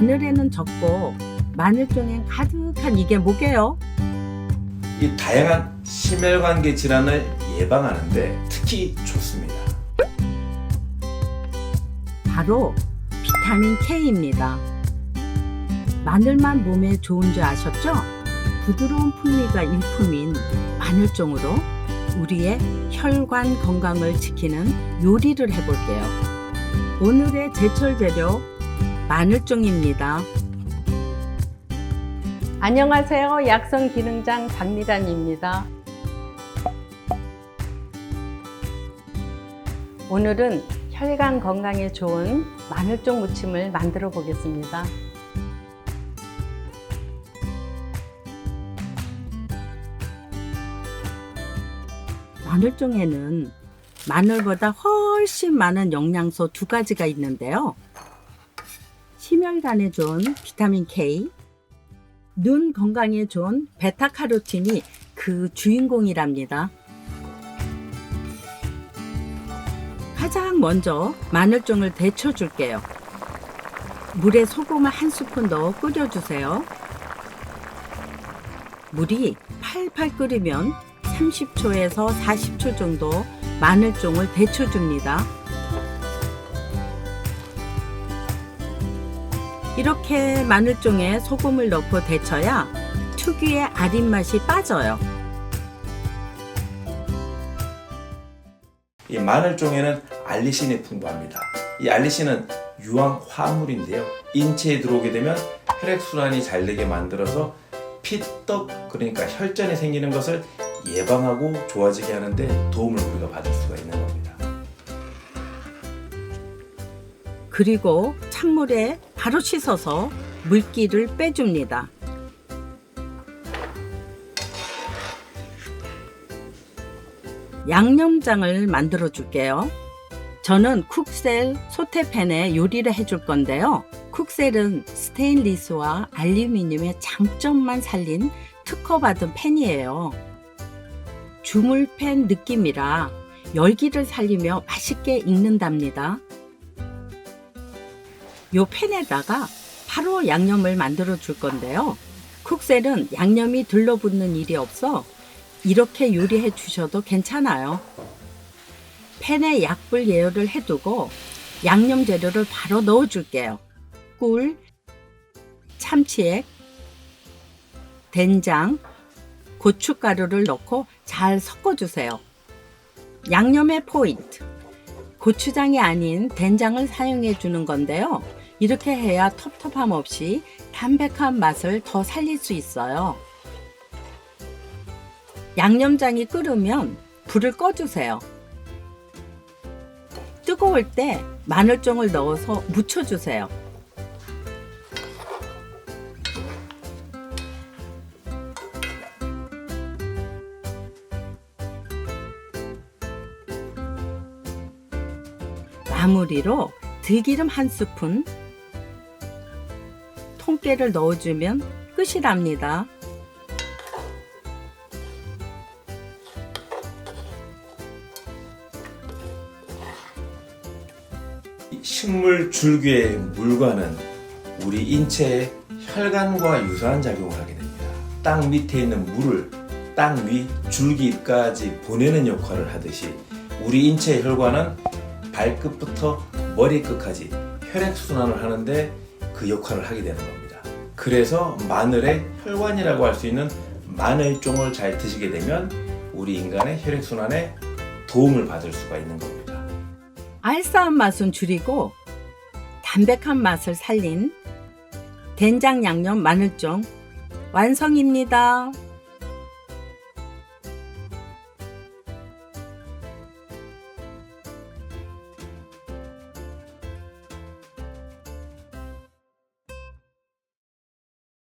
마늘에는 적고 마늘종엔 가득한 이게 뭐게요? 이 다양한 심혈관계 질환을 예방하는데 특히 좋습니다. 바로 비타민 K입니다. 마늘만 몸에 좋은 줄 아셨죠? 부드러운 풍미가 일품인 마늘종으로 우리의 혈관 건강을 지키는 요리를 해볼게요. 오늘의 제철 재료 마늘종입니다. 안녕하세요. 약성 기능장 박미란입니다. 오늘은 혈관 건강에 좋은 마늘종 무침을 만들어 보겠습니다. 마늘종에는 마늘보다 훨씬 많은 영양소 두 가지가 있는데요. 심혈관에 좋은 비타민 K, 눈 건강에 좋은 베타카로틴이 그 주인공이랍니다. 가장 먼저 마늘종을 데쳐 줄게요. 물에 소금을 한 스푼 넣어 끓여주세요. 물이 팔팔 끓으면 30초에서 40초 정도 마늘종을 데쳐줍니다. 이렇게 마늘종에 소금을 넣고 데쳐야 특유의 아린 맛이 빠져요. 이 마늘종에는 알리신이 풍부합니다. 이 알리신은 유황 화물인데요. 인체에 들어오게 되면 혈액순환이 잘 되게 만들어서 피떡 그러니까 혈전이 생기는 것을 예방하고 좋아지게 하는데 도움을 우리가 받을 수가 있는 겁니다. 그리고 찬물에 바로 씻어서 물기를 빼줍니다. 양념장을 만들어 줄게요. 저는 쿡셀 소테팬에 요리를 해줄 건데요. 쿡셀은 스테인리스와 알루미늄의 장점만 살린 특허받은 팬이에요. 주물팬 느낌이라 열기를 살리며 맛있게 익는답니다. 요 팬에다가 바로 양념을 만들어 줄 건데요. 쿡셀은 양념이 들러붙는 일이 없어 이렇게 요리해 주셔도 괜찮아요. 팬에 약불 예열을 해두고 양념 재료를 바로 넣어 줄게요. 꿀, 참치액, 된장, 고춧가루를 넣고 잘 섞어주세요. 양념의 포인트. 고추장이 아닌 된장을 사용해 주는 건데요. 이렇게 해야 텁텁함 없이 담백한 맛을 더 살릴 수 있어요. 양념장이 끓으면 불을 꺼주세요. 뜨거울 때 마늘종을 넣어서 무쳐주세요. 마무리로 들기름 한 스푼, 통깨를 넣어주면 끝이랍니다. 이 식물 줄기의 물과는 우리 인체의 혈관과 유사한 작용을 하게 됩니다. 땅 밑에 있는 물을 땅 위 줄기까지 보내는 역할을 하듯이 우리 인체의 혈관은 발끝부터 머리끝까지 혈액순환을 하는데 그 역할을 하게 되는 겁니다. 그래서 마늘의 혈관이라고 할 수 있는 마늘종을 잘 드시게 되면 우리 인간의 혈액순환에 도움을 받을 수가 있는 겁니다. 알싸한 맛은 줄이고 담백한 맛을 살린 된장 양념 마늘종 완성입니다.